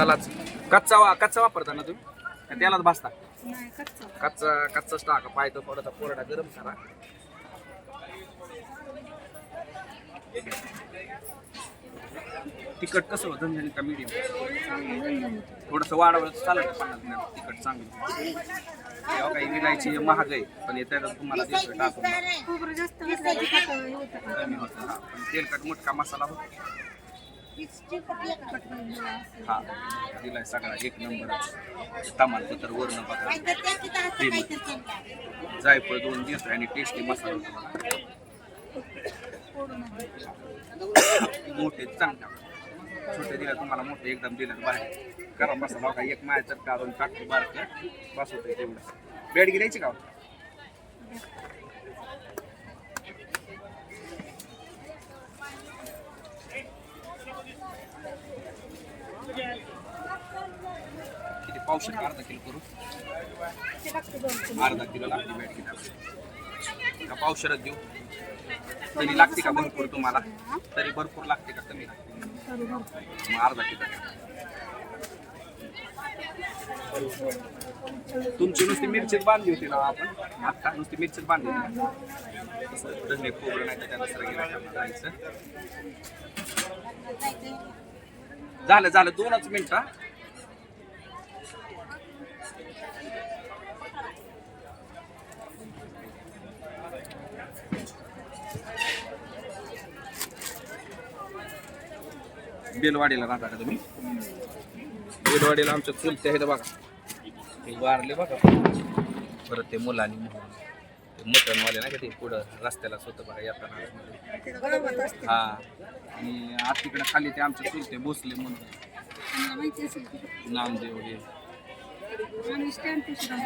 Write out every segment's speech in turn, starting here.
मसालाच कच्चा वा कच्चा वापरता ना तुम्ही? का त्यालाच भाजता? नाही कच्चा. कच्चा कच्चाच टाका पायतो थोडासा कोरडा गरम करा. तिखट कसं होतं झणझणीत का मीडियम चांगलं झणझणीत. थोडंसं वाढवलं तर चालेल का पन्नास मिनिट तिखट चांगलं. तेव्हा काही विलायची महाग आहे पण येत्या तुम्हाला तिखट टाकून. खोबरं जास्त घातलं की कसं हे होतं का? कमी होतं हा. पण तेलकट मोठा मसाला होतो. हा दिलाय सगळा एक नंबरच तमालपत्र वरण बघा जायफळ दोन दिवस आणि टेस्टी मसाला मोठे चांगला. छोटे दिला तुम्हाला मोठे एकदम दिलं बाहेर गरम मसाला बघा एक मायाचं काढून टाकतो बारक. बस होते तेवढं. बेड गिरायची का हो? किती पावशे अर्धा किलो करू? अर्धा किलो लागते बेड का पावशेरच देऊ? तरी लागते का भरपूर तुम्हाला? तरी भरपूर लागते का कमी लागते? मग अर्धा किलो तुमची नुसती मिरचीच बांधली होती ना आपण? आता नुसती मिरचीच बांधली होती. तसं धने खोबरं नाही त्याला सगळं जायचं. झालं झालं. दोनच मिनिटं बेलवाडीला राहता का तुम्ही? बेलवाडीला आमच्या चुलते आहेत बघा. ते वारले बघा. परत ते मुलांनी म्हणून. ते मटणवाले नाही का ते पुढं रस्त्यालाच होतं बघा येताना. हा. आणि आज तिकडे खाली ते आमचे चुलते भोसले म्हणून. नामदेव हे.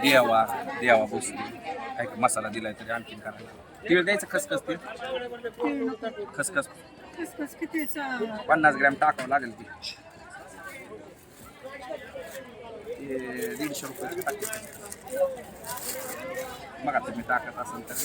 देवा देवा भोसले. काय मसाला दिलाय तरी आणखीन करायला तिळ द्यायचं खसखस ते. खसखस. खसखस. पन्नास ग्रॅम टाकावं लागेल ती ते दीडशे रुपये टाकते बघा तुम्ही टाकत असेल तर